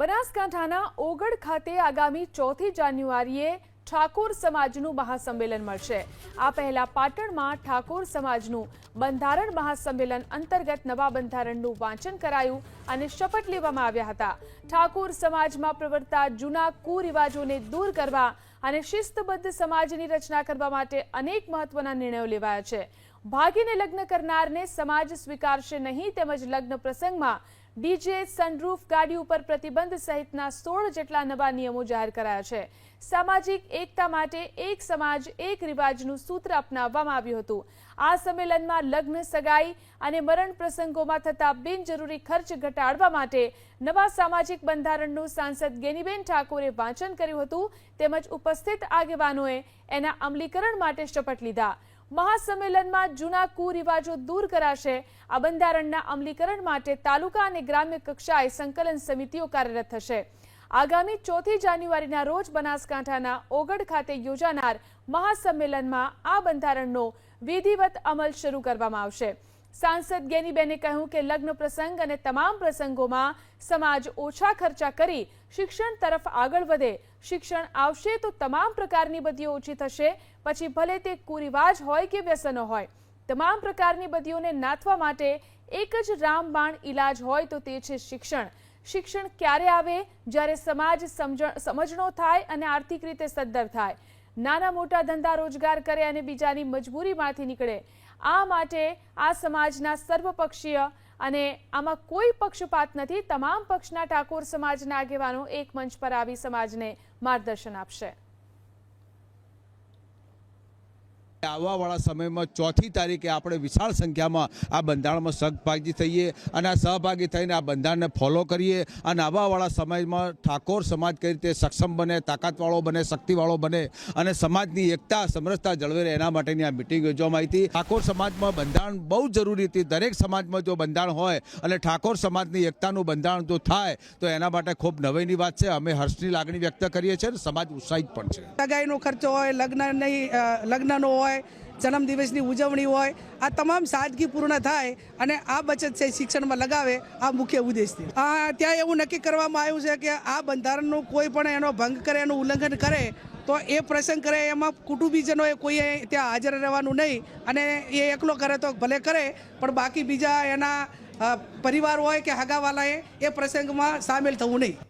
બનાસકાંઠાના ઓગડ ખાતે આગામી ચોથી જાન્યુઆરીએ ઠાકોર સમાજનું મહાસંમેલન મળશે. આ પહેલા પાટણમાં ઠાકોર સમાજનું બંધારણ મહાસંમેલન અંતર્ગત નવા બંધારણનું વાંચન કરાયું અને શપથ લેવામાં આવ્યા હતા. ઠાકોર સમાજમાં પ્રવર્તા જૂના કુરિવાજોને દૂર કરવા અને શિસ્તબદ્ધ સમાજની રચના કરવા માટે અનેક મહત્વના નિર્ણયો લેવાયા છે. ભાગીને લગ્ન કરનારને સમાજ સ્વીકારશે નહીં તેમજ લગ્ન પ્રસંગમાં ડીજે સનરૂફ ગાડી ઉપર પ્રતિબંધ સહિતના સોળ જેટલા નવા નિયમો જાહેર કરાયા છે. સામાજિક એકતા માટે એક સમાજ એક રિવાજનું સૂત્ર અપનાવવામાં આવ્યું હતું. આ સંમેલનમાં લગ્ન, સગાઈ અને મરણ પ્રસંગોમાં થતા બિનજરૂરી ખર્ચ ઘટાડવા માટે નવા સામાજિક બંધારણનું સાંસદ ગેનીબેન ઠાકોરે વાંચન કર્યું હતું. તેમજ ઉપસ્થિત આગેવાનોએ એના અમલીકરણ માટે શપથ લીધા. મહાસંમેલનમાં જૂના કુરિવાજો દૂર કરાશે. આ બંધારણના અમલીકરણ માટે તાલુકા અને ગ્રામ્ય કક્ષાએ સંકલન સમિતિઓ કાર્યરત થશે. આગામી ચોથી જાન્યુઆરીના રોજ બનાસકાંઠાના ઓગડ ખાતે યોજાનાર મહાસંમેલનમાં આ બંધારણનો વિધિવત અમલ શરૂ કરવામાં આવશે. સાંસદ ગેનીબેને કહ્યું કે લગ્ન પ્રસંગ અને તમામ પ્રસંગોમાં સમાજ ઓછા ખર્ચા કરી શિક્ષણ તરફ આગળ વધે. શિક્ષણ આવશે તો તમામ પ્રકારની બદીઓ ઓછી થશે. પછી ભલે તે કુરિવાજ હોય કે વ્યસનો હોય, તમામ પ્રકારની બદીઓને નાથવા માટે એક જ રામબાણ ઈલાજ હોય તો તે છે શિક્ષણ. શિક્ષણ ક્યારે આવે? જ્યારે સમાજ સમજણો થાય અને આર્થિક રીતે સદ્ધર થાય. નાના મોટા ધંધા રોજગાર કરે અને બીજાની મજબૂરીમાંથી નીકળે. આ માટે આ સમાજના સર્વપક્ષીય અને આમાં કોઈ પક્ષપાત નથી, તમામ પક્ષના ઠાકોર સમાજના આગેવાનો એક મંચ પર આવી સમાજને માર્ગદર્શન આપશે. આવવાવાળા સમયમાં ચોથી તારીખે આપણે વિશાળ સંખ્યામાં આ બંધારણમાં સહભાગી થઈએ અને આ સહભાગી થઈને આ બંધારણને ફોલો કરીએ અને આવવાવાળા સમયમાં ઠાકોર સમાજ કઈ રીતે સક્ષમ બને, તાકાતવાળો બને, શક્તિવાળો બને અને સમાજની એકતા, સમરસતા જળવે એના માટેની આ મિટિંગ યોજવામાં આવી હતી. ઠાકોર સમાજમાં બંધારણ બહુ જરૂરી હતી. દરેક સમાજમાં જો બંધારણ હોય અને ઠાકોર સમાજની એકતાનું બંધારણ જો થાય, તો એના માટે ખૂબ નવાઈની વાત છે. અમે હર્ષની લાગણી વ્યક્ત કરીએ છીએ અને સમાજ ઉત્સાહિત પણ છે. સગાઈનો ખર્ચો હોય, લગ્ન નહીં લગ્નનો હોય જન્મદિવસની ઉજવણી હોય, આ તમામ સાદગીપૂર્ણ થાય અને આ બચત છે શિક્ષણમાં લગાવે આ મુખ્ય ઉદ્દેશ આ ત્યાં એવું નક્કી કરવામાં આવ્યું છે કે આ બંધારણનું કોઈ પણ એનો ભંગ કરે, એનું ઉલ્લંઘન કરે, તો એ પ્રસંગ કરે, એમાં કુટુંબીજનોએ કોઈએ ત્યાં હાજર રહેવાનું નહીં અને એ એકલો કરે તો ભલે કરે, પણ બાકી બીજા એના પરિવાર હોય કે હગાવાલાએ એ પ્રસંગમાં સામેલ થવું નહીં.